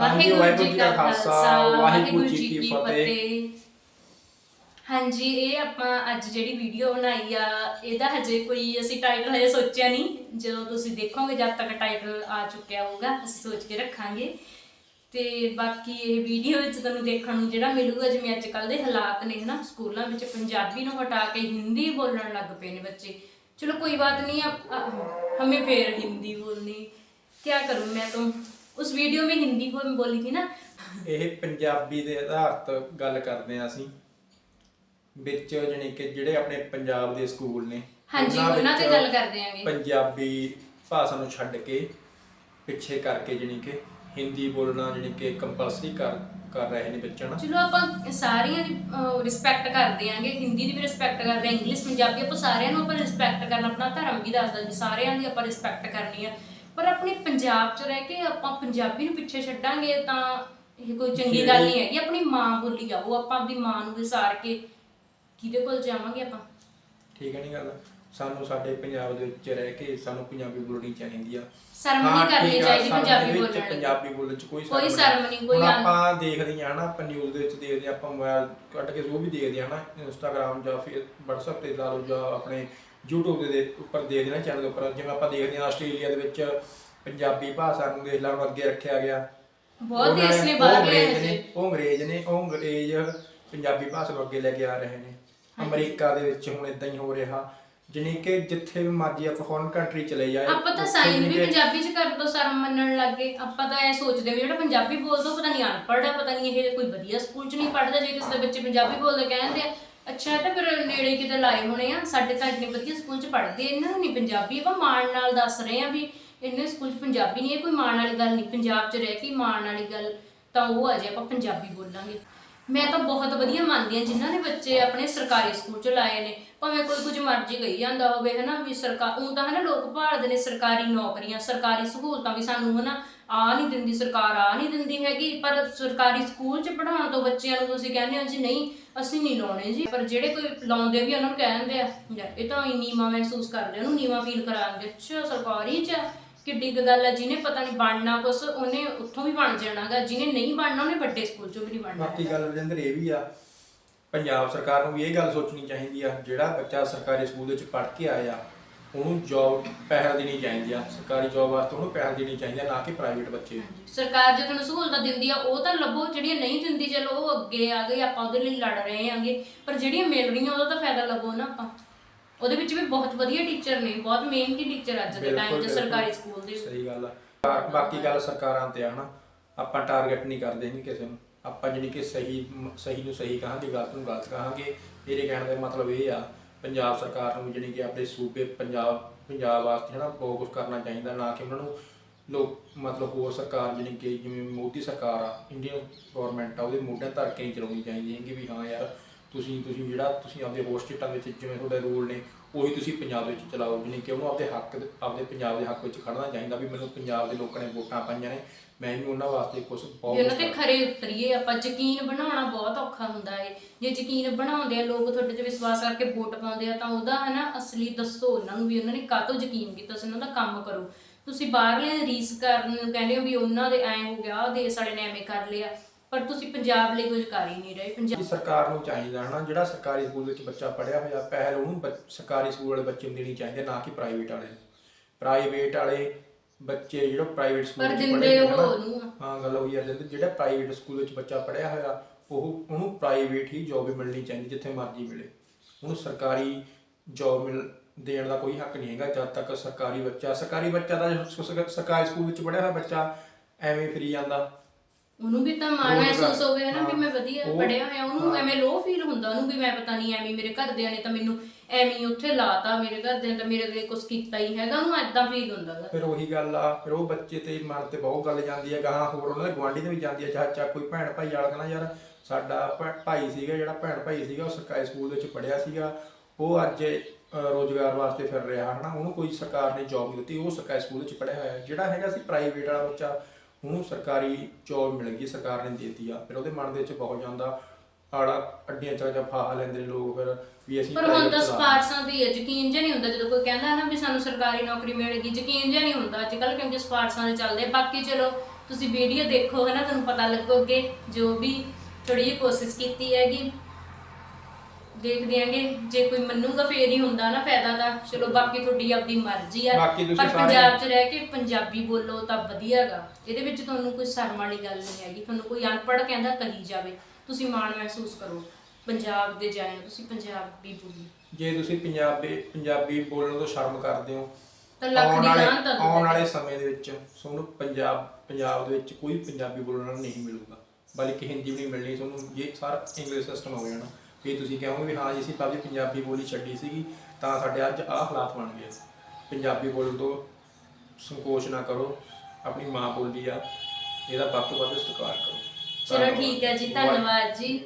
ਹਾਂਜੀ ਵਾਹਿਗੁਰੂ ਜੀ ਕਾ ਖਾਲਸਾ ਵਾਹਿਗੁਰੂ ਜੀ ਕੀ ਫਤਿਹ। ਹਾਂਜੀ ਇਹ ਆਪਾਂ ਅੱਜ ਜਿਹੜੀ ਵੀਡੀਓ ਬਣਾਈ ਆ ਇਹਦਾ ਹਜੇ ਕੋਈ ਬਾਕੀ ਇਹ ਵੀਡੀਓ ਮਿਲੂਗਾ ਜਿਵੇਂ ਅੱਜ ਕੱਲ ਦੇ ਹਾਲਾਤ ਨੇ ਸਕੂਲਾਂ ਵਿੱਚ ਪੰਜਾਬੀ ਨੂੰ ਹਟਾ ਕੇ ਹਿੰਦੀ ਬੋਲਣ ਲੱਗ ਪਏ ਨੇ ਬੱਚੇ। ਚਲੋ ਕੋਈ ਬਾਤ ਨਹੀਂ ਹਮੇ ਫੇਰ ਹਿੰਦੀ ਬੋਲਨੀ ਕੀ ਕਰੂੰ ਮੈਂ ਤਾਂ उस वीडियो में हिंदी को बोली थी ना ਇਹ ਪੰਜਾਬੀ ਦੇ ਆਧਾਰਿਤ ਗੱਲ ਕਰਦੇ ਆ ਅਸੀਂ ਵਿੱਚ ਜਾਣੀ ਕਿ ਜਿਹੜੇ ਆਪਣੇ ਪੰਜਾਬ ਦੇ ਸਕੂਲ ਨੇ ਹਾਂਜੀ, ਉਹਨਾਂ ਤੇ ਵਿੱਚ ਗੱਲ ਕਰਦੇ ਆਂਗੇ। ਪੰਜਾਬੀ ਭਾਸ਼ਾ ਨੂੰ ਛੱਡ ਕੇ ਪਿੱਛੇ ਕਰਕੇ ਜਾਣੀ ਕਿ ਹਿੰਦੀ ਬੋਲਣਾ ਜਾਣੀ ਕਿ ਕੰਪਲਸਰੀ ਕਰ ਕਰ ਰਹੇ ਨੇ ਬੱਚਿਆਂ ਨੂੰ ਚਲੋ ਆਪਾਂ ਸਾਰੀਆਂ ਦੀ ਰਿਸਪੈਕਟ ਕਰਦੇ ਆਂਗੇ ਹਿੰਦੀ ਦੀ ਵੀ ਰਿਸਪੈਕਟ ਕਰਦੇ ਆਂ ਇੰਗਲਿਸ਼ ਪੰਜਾਬੀ ਆਪਾਂ ਸਾਰਿਆਂ ਨੂੰ ਆਪਾਂ ਰਿਸਪੈਕਟ ਕਰਨਾ ਆਪਣਾ ਧਰਮ ਵੀ ਦੱਸਦਾ ਵੀ ਸਾਰਿਆਂ ਦੀ ਆਪਾਂ ਰਿਸਪੈਕਟ ਕਰਨੀ ਆ ਪਰ ਆਪਣੇ ਪੰਜਾਬ 'ਚ ਰਹਿ ਕੇ ਆਪਾਂ ਪੰਜਾਬੀ ਨੂੰ ਪਿੱਛੇ ਛੱਡਾਂਗੇ ਤਾਂ ਇਹ ਕੋਈ ਚੰਗੀ ਗੱਲ ਨਹੀਂ ਹੈਗੀ। ਆਪਣੀ ਮਾਂ ਬੋਲੀ ਜਾਓ ਆਪਾਂ ਆਪਣੀ ਮਾਂ ਨੂੰ ਵਿਸਾਰ ਕੇ ਕਿਹਦੇ ਕੋਲ ਜਾਵਾਂਗੇ ਆਪਾਂ? ਠੀਕ ਹੈ ਨਹੀਂ ਗੱਲ। ਸਾਨੂੰ ਸਾਡੇ ਪੰਜਾਬ ਦੇ ਵਿੱਚ ਰਹਿ ਕੇ ਸਾਨੂੰ ਪੰਜਾਬੀ ਬੋਲਣੀ ਚਾਹੀਦੀ ਆ। ਸ਼ਰਮ ਹਾਂ, ਨਹੀਂ ਕਰਨੀ ਠੀਕ ਆ, ਚਾਹੀਦੀ ਸਾਨੂੰ ਪੰਜਾਬੀ ਇਹਦੇ ਵਿੱਚ ਬੋਲਣ। ਪੰਜਾਬੀ ਬੋਲਣ ਚ ਕੋਈ ਕੋਈ ਸ਼ਰਮ ਨਹੀਂ, ਕੋਈ ਹੁਣ ਆਪਾਂ ਦੇਖਦੇ ਹਾਂ ਨਾ ਆਪਾਂ ਨਿਊਜ਼ ਦੇ ਵਿੱਚ ਦੇਖਦੇ ਹਾਂ ਆਪਾਂ ਮੋਬਾਈਲ ਕੱਢ ਕੇ ਜੋ ਵੀ ਦੇਖਦੇ ਹਾਂ ਨਾ ਇੰਸਟਾਗ੍ਰam ਜਾਂ ਫਿਰ WhatsApp ਤੇ ਲਾ ਲਓ ਜਾਂ ਆਪਣੇ YouTube ਦੇ ਉੱਪਰ ਦੇਖਦੇ ਹਾਂ ਚੈਨਲ ਉੱਪਰ। ਜਿਵੇਂ ਆਪਾਂ ਦੇਖਦੇ ਹਾਂ ਆਸਟ੍ਰੇਲੀਆ ਦੇ ਵਿੱਚ ਪੰਜਾਬੀ ਭਾਸ਼ਾ ਨੂੰ ਦੇਖ ਲਾ ਹੁਣ ਅੱਗੇ ਰੱਖਿਆ ਗਿਆ। ਬਹੁਤ ਉਹਨਾਂ ਦੇਸ਼ ਨੇ ਉਹ ਬਾਹਰ ਗਏ ਅੰਗਰੇਜ਼ ਹਜੇ। ਨੇ। ਉਹ ਅੰਗਰੇਜ਼ ਨੇ ਉਹ ਅੰਗਰੇਜ਼ ਪੰਜਾਬੀ ਭਾਸ਼ਾ ਨੂੰ ਅੱਗੇ ਲੈ ਕੇ ਆ ਰਹੇ ਨੇ। ਅਮਰੀਕਾ ਦੇ ਵਿੱਚ ਹੁਣ ਇਦਾਂ ਹੀ ਹੋ ਰਿਹਾ। ਜਿਵੇਂ ਕਿ ਜਿੱਥੇ ਵੀ ਮਰਜ਼ੀ ਆਪਾਂ ਫੋਰਨ ਕੰਟਰੀ ਚਲੇ ਜਾਏ ਆਪਾਂ ਤਾਂ ਉੱਥੇ ਸਾਈਨ ਵੀ ਕਿ- ਪੰਜਾਬੀ ਚ ਕਰ ਦੋ ਸ਼ਰਮ ਮੰਨਣ ਲੱਗ ਗਏ। ਆਪਾਂ ਤਾਂ ਐ ਸੋਚਦੇ ਵੀ ਜਿਹੜਾ ਪੰਜਾਬੀ ਬੋਲਦਾ ਉਹ ਪਤਾ ਨਹੀਂ ਅਨਪੜ੍ਹ ਹੈ ਪਤਾ ਨਹੀਂ ਇਹ ਕੋਈ ਵਧੀਆ ਸਕੂਲ ਚ ਨਹੀਂ ਪੜ੍ਹਦਾ ਜੇ ਕਿਸੇ ਦੇ ਬੱਚੇ ਪੰਜਾਬੀ ਬੋਲਦੇ ਕਹਿੰਦੇ ਆ। ਅੱਛਾ ਤਾਂ ਫਿਰ ਨੇੜੇ ਕਿਤੇ ਲਾਏ ਹੋਣੇ ਆ। ਸਾਡੇ ਤਾਂ ਇੰਨੇ ਵਧੀਆ ਸਕੂਲ ਚ ਪੜ੍ਹਦੇ ਇਹਨਾਂ ਨੂੰ ਨਹੀਂ ਪੰਜਾਬੀ। ਆਪਾਂ ਮਾਣ ਨਾਲ ਦੱਸ ਰਹੇ ਆ ਵੀ ਇੰਨੇ ਸਕੂਲ ਚ ਪੰਜਾਬੀ ਨਹੀਂ ਇਹ ਕੋਈ ਮਾਣ ਵਾਲੀ ਗੱਲ ਨਹੀਂ ਪੰਜਾਬ ਚ ਰਹਿ ਕੇ ਮਾਣ ਵਾਲੀ ਗੱਲ ਤਾਂ ਉਹ ਆ ਜੇ, ਆਪਾਂ ਪੰਜਾਬੀ ਬੋਲਾਂਗੇ। ਮੈਂ ਤਾਂ ਬਹੁਤ ਵਧੀਆ ਮੰਨਦੀ ਹਾਂ ਜਿਨ੍ਹਾਂ ਨੇ ਬੱਚੇ ਆਪਣੇ ਸਰਕਾਰੀ ਸਕੂਲ ਚ ਲਾਏ ਨੇ। ਭਾਵੇਂ ਕੋਈ ਕੁਝ ਮਰਜ਼ੀ ਕਹੀ ਜਾਂਦਾ ਹੋਵੇ ਹਨਾ ਵੀ ਸਰਕਾਰ ਉਹ ਤਾਂ ਹਨਾ ਲੋਕ ਭਾਲਦੇ ਨੇ ਸਰਕਾਰੀ ਨੌਕਰੀਆਂ ਸਰਕਾਰੀ ਸਹੂਲਤਾਂ ਵੀ ਸਾਨੂੰ ਹਨਾ ਆ ਨਹੀਂ ਦਿੰਦੀ ਸਰਕਾਰ ਆ ਨਹੀਂ ਦਿੰਦੀ ਹੈਗੀ ਪਰ ਸਰਕਾਰੀ ਸਕੂਲ ਚ ਪੜ੍ਹਾਉਣ ਤੋਂ ਬੱਚਿਆਂ ਨੂੰ ਤੁਸੀਂ ਕਹਿੰਦੇ ਹੋ ਜੀ ਨਹੀਂ ਅਸੀਂ ਨਹੀਂ ਲਾਉਣੇ ਜੀ ਪਰ ਜਿਹੜੇ ਕੋਈ ਲਾਉਂਦੇ ਵੀ ਉਹਨਾਂ ਨੂੰ ਕਹਿੰਦੇ ਆ ਲੈ, ਇਹ ਤਾਂ ਨੀਵਾ ਮਹਿਸੂਸ ਕਰਦੇ ਉਹਨੂੰ ਨੀਵਾ ਫੀਲ ਕਰਾਉਂਦੇ ਅੱਛਾ ਸਰਕਾਰੀ ਚ ਆ। ਕਿੱਡੀ ਕੁ ਗੱਲ ਹੈ ਜਿਹਨੇ ਪਤਾ ਨਹੀਂ ਬਣਨਾ ਕੁਛ ਉਹਨੇ ਉੱਥੋਂ ਵੀ ਬਣ ਜਾਣਾਗਾ ਜਿਹਨੇ ਨਹੀਂ ਬਣਨਾ ਉਹਨੇ ਵੱਡੇ ਸਕੂਲ ਚੋਂ ਵੀ ਨਹੀਂ ਬਣਨਾ ਬਾਕੀ ਗੱਲ ਰਜਿੰਦਰ ਇਹ ਵੀ ਆ ਪੰਜਾਬ ਸਰਕਾਰ ਨੂੰ ਵੀ ਇਹ ਗੱਲ ਸੋਚਣੀ ਚਾਹੀਦੀ ਆ ਜਿਹੜਾ ਬੱਚਾ ਸਰਕਾਰੀ ਸਕੂਲ ਵਿੱਚ ਪੜ੍ਹ ਕੇ ਆਇਆ ਉਹਨੂੰ ਜੌਬ ਪਹਿਲ ਦੇਣੀ ਚਾਹੀਦੀ ਆ ਸਰਕਾਰੀ ਜੌਬ ਵਾਸਤੇ ਉਹਨੂੰ ਪਹਿਲ ਦੇਣੀ ਚਾਹੀਦੀ ਆ ਨਾ ਕਿ ਪ੍ਰਾਈਵੇਟ ਬੱਚੇ ਨੂੰ। ਸਰਕਾਰ ਜੇ ਤੁਹਾਨੂੰ ਸਹੂਲਤਾਂ ਦਿੰਦੀ ਆ ਉਹ ਤਾਂ ਲੱਭੋ ਜਿਹੜੀਆਂ ਨਹੀਂ ਦਿੰਦੀ ਚਲੋ ਉਹ ਅੱਗੇ ਆ ਗਈ ਆਪਾਂ ਉਹਦੇ ਲਈ ਲੜ ਰਹੇ ਆਂਗੇ ਪਰ ਜਿਹੜੀਆਂ ਮਿਲ ਰਹੀਆਂ ਉਹਦਾ ਤਾਂ ਫਾਇਦਾ ਲੱਭੋ ਨਾ ਆਪਾਂ। ਉਹਦੇ ਵਿੱਚ ਵੀ ਬਹੁਤ ਵਧੀਆ ਟੀਚਰ ਨੇ ਬਹੁਤ ਮਿਹਨਤੀ ਟੀਚਰ ਅੱਜ ਦੇ ਟਾਈਮ 'ਚ ਬਿਲਕੁਲ, ਸਰਕਾਰੀ ਸਕੂਲ ਦੇ। ਸਹੀ ਗੱਲ ਆ। ਬਾ- ਬਾਕੀ ਗੱਲ ਸਰਕਾਰਾਂ ਤੇ ਆ ਹਨਾ ਆਪਾਂ ਟਾਰਗੇਟ ਨਹੀਂ ਕਰਦੇ ਨਹੀਂ ਕਿਸੇ ਨੂੰ। ਆਪਾਂ ਜਿਹੜੀ ਕਿ ਸਹੀ ਸਹੀ ਨੂੰ ਸਹੀ ਕਹਾਂਗੇ, ਗਲਤ ਨੂੰ ਗਲਤ ਕਹਾਂਗੇ। ਮੇਰੇ ਕਹਿਣ ਦਾ ਮਤਲਬ ਇਹ ਆ, ਪੰਜਾਬ ਸਰਕਾਰ ਨੂੰ ਜਿਹੜੀ ਕਿ ਆਪਣੇ ਸੂਬੇ ਪੰਜਾਬ ਪੰਜਾਬ ਵਾਸਤੇ ਹਨਾ ਬਹੁਤ ਕੁਝ ਕਰਨਾ ਚਾਹੀਦਾ, ਨਾ ਕਿ ਉਹਨਾਂ ਨੂੰ ਲੋਕ, ਮਤਲਬ ਹੋਰ ਸਰਕਾਰ ਜਿਹੜੀ ਕਿ ਜਿਵੇਂ ਮੋਦੀ ਸਰਕਾਰ ਆ ਇੰਡੀਅਨ ਗਵਰਨਮੈਂਟ ਆ, ਉਹਦੇ ਮੋਢਿਆਂ ਧਰ ਕੇ ਨਹੀਂ ਚਲਾਉਣੀ ਚਾਹੀਦੀ ਹੈ ਕਿ ਵੀ ਹਾਂ ਯਾਰ ਤੁਸੀਂ ਤੁਸੀਂ ਜਿਹੜਾ ਤੁਸੀਂ ਆਪਦੇ ਹੋਰ ਸਟੇਟਾਂ ਵਿੱਚ ਜਿਵੇਂ ਤੁਹਾਡੇ ਰੂਲ ਨੇ, ਉਹੀ ਤੁਸੀਂ ਪੰਜਾਬ ਵਿੱਚ ਚਲਾਓ। ਜਿਵੇਂ ਕਿ ਉਹਨੂੰ ਆਪਦੇ ਹੱਕ ਆਪਦੇ ਪੰਜਾਬ ਦੇ ਹੱਕ ਵਿੱਚ ਖੜਨਾ ਚਾਹੀਦਾ ਵੀ ਮੈਨੂੰ ਪੰਜਾਬ ਦੇ ਲੋਕਾਂ ਨੇ ਵੋਟਾਂ ਪਾਈਆਂ ਨੇ। ਮੈਂ ਵੀ ਉਹਨਾਂ ਵਾਸਤੇ ਕੁਝ ਬਹੁਤ ਵੀ ਉਹਨਾਂ ਤੇ ਖਰੇ ਉਤਰੀਏ। ਆਪਾਂ ਯਕੀਨ ਬਣਾਉਣਾ ਬਹੁਤ ਔਖਾ ਹੁੰਦਾ ਏ। ਜੇ ਯਕੀਨ ਬਣਾਉਂਦੇ ਆ, ਲੋਕ ਤੁਹਾਡੇ ਤੇ ਵਿਸ਼ਵਾਸ ਕਰਕੇ ਵੋਟ ਪਾਉਂਦੇ ਆ, ਤਾਂ ਉਹਦਾ ਹਨਾ ਅਸਲੀ ਦੱਸੋ ਉਹਨਾਂ ਨੂੰ ਵੀ ਉਹਨਾਂ ਨੇ ਕਾਹਤੋਂ ਯਕੀਨ ਕੀਤਾ ਸੀ ਉਹਨਾਂ ਦਾ ਕੰਮ ਕਰੋ। ਤੁਸੀਂ ਬਾਹਰਲੇ ਰੀਸ ਕਰਨ ਨੂੰ ਕਹਿੰਦੇ ਹੋ ਵੀ ਉਹਨਾਂ ਦੇ ਐ ਹੋ ਗਿਆ ਦੇ ਸਾਡੇ ਨੇ ਐਵੇਂ ਕਰ ਲਿਆ। ਪਰ ਤੁਸੀਂ ਪੰਜਾਬ ਲਈ ਕੁਝ ਕਰ ਹੀ ਨਹੀਂ ਰਹੇ ਪੰਜਾਬ ਜੀ ਸਰਕਾਰ ਨੂੰ ਚਾਹੀਦਾ ਹਨਾ ਜਿਹੜਾ ਸਰਕਾਰੀ ਸਕੂਲ ਵਿੱਚ ਬੱਚਾ ਪੜਿਆ ਹੋਇਆ ਪਹਿਲ ਉਹਨੂੰ ਸਰਕਾਰੀ ਸਕੂਲ ਵਾਲੇ ਬੱਚੇ ਨੂੰ ਦੇਣੀ ਚਾਹੀਦੀ ਹੈ, ਨਾ ਕਿ ਪ੍ਰਾਈਵੇਟ ਵਾਲੇ ਪ੍ਰਾਈਵੇਟ ਵਾਲੇ ਬੱਚੇ ਜਿਹੜਾ ਪ੍ਰਾਈਵੇਟ ਸਕੂਲ ਪਰ ਵਿੱਚ ਦਿੰਦੇ ਪੜ੍ਹੇ ਨੇ ਉਹ ਹਨਾ, ਉਹਨੂੰ ਆ। ਹਾਂ ਗੱਲ ਹੋਈ ਆ ਜਿੰਦ ਜਿਹੜਾ ਪ੍ਰਾਈਵੇਟ ਸਕੂਲ ਵਿੱਚ ਬੱਚਾ ਪੜਿਆ ਹੋਇਆ ਉਹ ਉਹਨੂੰ ਪ੍ਰਾਈਵੇਟ ਹੀ ਜੌਬ ਮਿਲਣੀ ਚਾਹੀਦੀ ਜਿੱਥੇ ਮਰਜ਼ੀ ਮਿਲੇ। ਉਹਨੂੰ ਸਰਕਾਰੀ ਜੌਬ ਮਿਲ ਦੇਣ ਦਾ ਕੋਈ ਹੱਕ ਨਹੀਂ ਹੈਗਾ ਜਦ ਤੱਕ ਸਰਕਾਰੀ ਬੱਚਾ ਸਰਕਾਰੀ ਬੱਚਾ ਦਾ ਸਰਕਾਰੀ ਸਕੂਲ ਵਿੱਚ ਪੜਿਆ ਹੋਇਆ ਬੱਚਾ ਐਵੇਂ ਫਿਰੀ ਜਾਂਦਾ। ਉਹਨੂੰ ਵੀ ਤਾਂ ਮਾਣ ਮਹਿਸੂਸ ਤਾਂ- ਹੋਵੇ ਹਨਾ ਵੀ ਮੈਂ ਵਧੀਆ ਉਹ- ਪੜਿਆ ਹੋਇਆ ਉਹਨੂੰ ਹਾਂ। ਐਵੇਂ ਲੋ ਫੀਲ ਹੁੰਦਾ ਉਹਨੂੰ ਵੀ ਮੈਂ ਪਤਾ ਨਹੀਂ ਐਵੇਂ ਮੇਰੇ ਘਰਦਿਆਂ ਨੇ ਤਾਂ ਮੈਨੂੰ ਐਵੇਂ ਹੀ ਉੱਥੇ ਲਾਤਾ ਮੇਰੇ ਘਰਦਿਆਂ ਨੇ ਤਾਂ ਮੇਰੇ ਲਈ ਕੁਝ ਕੀਤਾ ਹੀ ਹੈਗਾ ਉਹਨੂੰ ਐਦਾਂ ਫੀਲ ਹੁੰਦਾਗਾ ਫਿਰ ਉਹੀ ਗੱਲ ਆ ਫਿਰ ਉਹ ਬੱਚੇ ਤੇ ਮਨ ਤੇ ਬਹੁਤ ਗੱਲ ਜਾਂਦੀ ਹੈ ਗਾਹਾਂ ਹੋਰ ਉਹਨਾਂ ਦੇ ਗੁਆਂਢੀ ਦੇ ਵੀ ਜਾਂਦੀ ਹੈ ਚਾਹ ਕੋਈ ਭੈਣ ਭਾਈ ਵਾਲਾ ਕਹਿੰਦਾ ਯਾਰ ਸਾਡਾ ਭੈ- ਭਾਈ ਸੀਗਾ ਜਿਹੜਾ ਭੈਣ ਭਾਈ ਸੀਗਾ ਉਹ ਸਰਕਾਰੀ ਸਕੂਲ ਵਿੱਚ ਪੜ੍ਹਿਆ ਸੀਗਾ ਉਹ ਅੱਜ ਰੋਜ਼ਗਾਰ ਵਾਸਤੇ ਫਿਰ ਰਿਹਾ ਹਨਾ ਉਹਨੂੰ ਕੋਈ ਸਰਕਾਰ ਨੇ ਜੌਬ ਨਹੀਂ ਦਿੱਤੀ ਉਹ ਸਰਕਾਰੀ ਸਕੂਲ ਵਿੱਚ ਪੜ੍ਹਿਆ ਹੋਇਆ ਹੈ। ਜਿਹੜਾ ਹੈਗਾ ਸੀ ਪ੍ਰਾਈਵੇਟ ਵਾਲਾ ਬੱਚਾ ਉਹਨੂੰ ਸਰਕਾਰੀ ਜੌਬ ਮਿਲ ਗਈ ਸਰਕਾਰ ਨੇ ਦਿੱਤੀ ਆ। ਫਿਰ ਉਹਦੇ ਮਨ ਦੇ ਵਿੱਚ ਬਹੁਤ ਜਾਂਦਾ ਆੜਾ ਅੱਡੀਆਂ ਚਾ ਚਾ ਫਾਹਾ ਲੈਂਦੇ ਨੇ ਲੋਕ ਫਿਰ ਵੀ ਅਸੀਂ ਪਰ ਹੁਣ ਤਾਂ ਸਪਾਰਸ਼ਾਂ ਦੀ ਯਕੀਨ ਜਿਹਾ ਨਹੀਂ ਹੁੰਦਾ ਜਦੋਂ ਕੋਈ ਕਹਿੰਦਾ ਨਾ ਵੀ ਸਾਨੂੰ ਸਰਕਾਰੀ ਨੌਕਰੀ ਮਿਲੇਗੀ ਯਕੀਨ ਜਿਹਾ ਨਹੀਂ ਹੁੰਦਾ ਅੱਜ ਕੱਲ ਕਿਉਂਕਿ ਸਪਾਰਸ਼ਾਂ ਦੇ ਚੱਲਦੇ। ਬਾਕੀ ਚਲੋ ਤੁਸੀਂ ਵੀਡੀਓ ਦੇਖੋ ਹਨਾ ਤੁਹਾਨੂੰ ਪਤਾ ਲੱਗੋਗੇ ਜੋ ਵੀ ਥੋੜੀ ਜਿਹੀ ਕੋਸ਼ਿਸ਼ ਕੀਤੀ ਹੈਗੀ। ਦੇਖਦੇ ਆਂਗੇ। ਜੇ ਕੋਈ ਮੰਨੂਗਾ ਫੇਰ ਹੀ ਹੁੰਦਾ ਨਾ ਫਾਇਦਾ ਤਾਂ। ਚਲੋ ਬਾਕੀ ਤੁਹਾਡੀ ਆਪਦੀ ਮਰਜ਼ੀ ਆ। ਬਾਕੀ ਤੁਸੀਂ ਪਰ ਸਾਰੇ- ਪੰਜਾਬ 'ਚ ਰਹਿ ਕੇ ਪੰਜਾਬੀ ਬੋਲੋ ਤਾਂ ਵਧੀਆਗਾ। ਇਹਦੇ ਵਿੱਚ ਤੁਹਾਨੂੰ ਕੋਈ ਸ਼ਰਮ ਵਾਲੀ ਗੱਲ ਨਹੀਂ ਹੈਗੀ। ਤੁਹਾਨੂੰ ਕੋਈ ਅਨਪੜ੍ਹ ਕਹਿੰਦਾ ਕਹੀ ਜਾਵੇ। ਤੁਸੀਂ ਮਾਣ ਮਹਿਸੂਸ ਕਰੋ। ਪੰਜਾਬ ਦੇ ਜਾਏ ਹੋ, ਤੁਸੀਂ ਪੰਜਾਬੀ ਬੋਲੀ। ਜੇ ਤੁਸੀਂ ਪੰਜਾਬੀ ਪੰਜਾਬੀ ਬੋਲਣ ਤੋਂ ਸ਼ਰਮ ਕਰਦੇ ਹੋ ਤਾਂ ਲੱਖ ਆਉਣ ਦੀ ਵਾਲੇ ਆ ਆਉਣ ਵਾਲੇ ਸਮੇਂ ਦੇ ਵਿੱਚ ਤੁਹਾਨੂੰ ਪੰਜਾਬ ਪੰਜਾਬ ਦੇ ਵਿੱਚ ਕੋਈ ਪੰਜਾਬੀ ਬੋਲਣ ਵਾਲਾ ਨਹੀਂ ਮਿਲੂਗਾ। ਬਲਕਿ ਹਿੰਦੀ ਵੀ ਨਹੀਂ ਮਿਲਣੀ ਤੁਹਾਨੂੰ ਇਹ ਸਾਰਾ ਇੰਗਲਿਸ਼ ਸਿਸਟਮ ਹੋ ਜਾਣਾ ਵੀ ਤੁਸੀਂ ਕਹੋਗੇ ਵੀ ਹਾਂ ਜੀ ਅਸੀਂ ਭਾਵੇਂ ਪੰਜਾਬੀ ਬੋਲੀ ਛੱਡੀ ਸੀਗੀ ਤਾਂ ਸਾਡੇ ਅੱਜ ਆਹ ਹਾਲਾਤ ਬਣ ਗਏ ਪੰਜਾਬੀ ਬੋਲਣ ਤੋਂ ਸੰਕੋਚ ਨਾ ਕਰੋ ਆਪਣੀ ਮਾਂ ਬੋਲੀ ਆ ਇਹਦਾ ਵੱਧ ਤੋਂ ਵੱਧ ਸਤਿਕਾਰ ਕਰੋ। ਚਲੋ ਠੀਕ ਹੈ ਜੀ। ਧੰਨਵਾਦ ਜੀ।